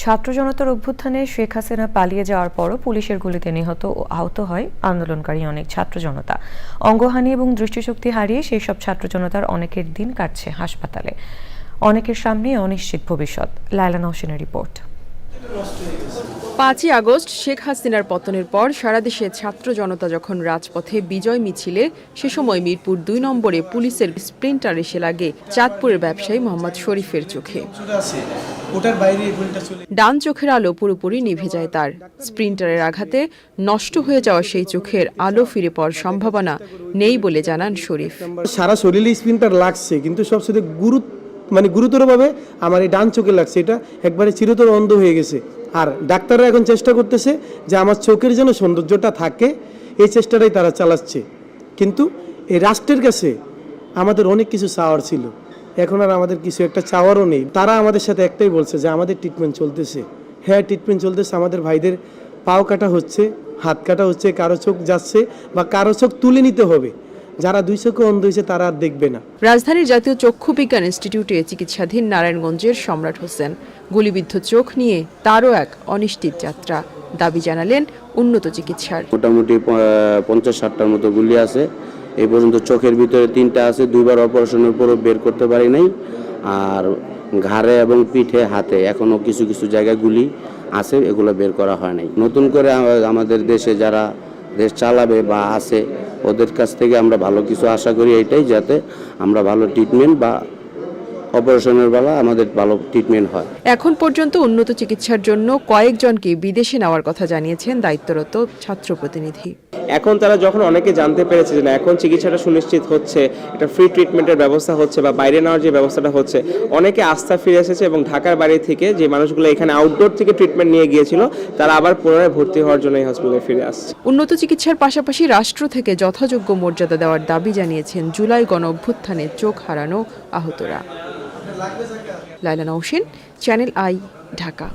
ছাত্র জনতার অভ্যুত্থানে শেখ হাসিনা পালিয়ে যাওয়ার পরও পুলিশের গুলিতে নিহত ও আহত হয় আন্দোলনকারী অনেক ছাত্র জনতা। অঙ্গহানি এবং দৃষ্টিশক্তি হারিয়ে সেই সব ছাত্র জনতার অনেকের দিন কাটছে হাসপাতালে। অনেকের সামনে অনিশ্চিত ভবিষ্যৎ। লায়লা নওশিনের রিপোর্ট। পাঁচই আগস্ট শেখ হাসিনার পতনের পর সারা দেশে ছাত্র জনতা যখন রাজপথে বিজয় মিছিলে, সে সময় মিরপুর দুই নম্বরে পুলিশের স্প্রিন্টার এসে লাগে চাঁদপুরের ব্যবসায়ী মোহাম্মদ শরীফের চোখে। ডান চোখের আলো পুরোপুরি নিভে যায় তার। স্প্রিন্টারের আঘাতে নষ্ট হয়ে যাওয়া সেই চোখের আলো ফিরে পাওয়ার সম্ভাবনা নেই বলে জানান শরীফ। সারা শরীরে স্প্রিন্টার লাগছে, কিন্তু সবচেয়ে গুরুত্ব মানে গুরুতরভাবে আমার এই ডান চোখে লাগছে। এটা একবারে চিরতর অন্ধ হয়ে গেছে। আর ডাক্তাররা এখন চেষ্টা করতেছে যে আমার চোখের যেন সৌন্দর্যটা থাকে, এই চেষ্টাটাই তারা চালাচ্ছে। কিন্তু এই রাষ্ট্রের কাছে আমাদের অনেক কিছু চাওয়ার ছিল। এখন আর আমাদের কিছু একটা চাওয়ারও নেই। তারা আমাদের সাথে একটাই বলছে যে আমাদের ট্রিটমেন্ট চলতেছে। হ্যাঁ ট্রিটমেন্ট চলতেছে, আমাদের ভাইদের পাও কাটা হচ্ছে, হাত কাটা হচ্ছে, কারও চোখ যাচ্ছে বা কারও চোখ তুলে নিতে হবে। যারা দুই চোখে অন্ধ হয়েছে তারা আর দেখবে না। রাজধানীর জাতীয় চক্ষু বিজ্ঞান ইনস্টিটিউটে চিকিৎসাধীন নারায়ণগঞ্জের সম্রাট হোসেন। গুলিবিদ্ধ চোখ নিয়ে তারও এক অনিশ্চিত যাত্রা। দাবি জানালেন উন্নত চিকিৎসার। মোটামুটি পঞ্চাশ ষাটটার মতো গুলি আছে। এই পর্যন্ত চোখের ভিতরে তিনটা আছে। দুইবার অপারেশনের পরও বের করতে পারি নাই। আর ঘাড়ে এবং পিঠে হাতে এখনও কিছু কিছু জায়গায় গুলি আছে। এগুলো বের করা হয় নাই। নতুন করে আমাদের দেশে যারা দেশ চালাবে বা আছে ওদের কাছ থেকে আমরা ভালো কিছু আশা করি এটাই যাতে আমরা ভালো ট্রিটমেন্ট বা অপারেশনের বেলা আমাদের ভালো ট্রিটমেন্ট হয়। এখন পর্যন্ত উন্নত চিকিৎসার জন্য কয়েকজনকে বিদেশে নেওয়ার কথা জানিয়েছেন দায়িত্বরত ছাত্র প্রতিনিধি এখন তারা যখন অনেকে জানতে পেরেছে যে না এখন চিকিৎসাটা সুনিশ্চিত হচ্ছে একটা ফ্রি ট্রিটমেন্টের ব্যবস্থা হচ্ছে বা বাইরে নেওয়ার যে ব্যবস্থাটা হচ্ছে অনেকে আস্থা ফিরে এসেছে এবং ঢাকার বাইরে থেকে যে মানুষগুলো এখানে আউটডোর থেকে ট্রিটমেন্ট নিয়ে গিয়েছিল তারা আবার পুনরায় ভর্তি হওয়ার জন্য এই হসপিটালে ফিরে আসছে। উন্নত চিকিৎসার পাশাপাশি রাষ্ট্র থেকে যথাযোগ্য মর্যাদা দেওয়ার দাবি জানিয়েছেন জুলাই গণ অভ্যুত্থানে চোখ হারানো আহতরা। Laila Nausheen channel I Dhaka.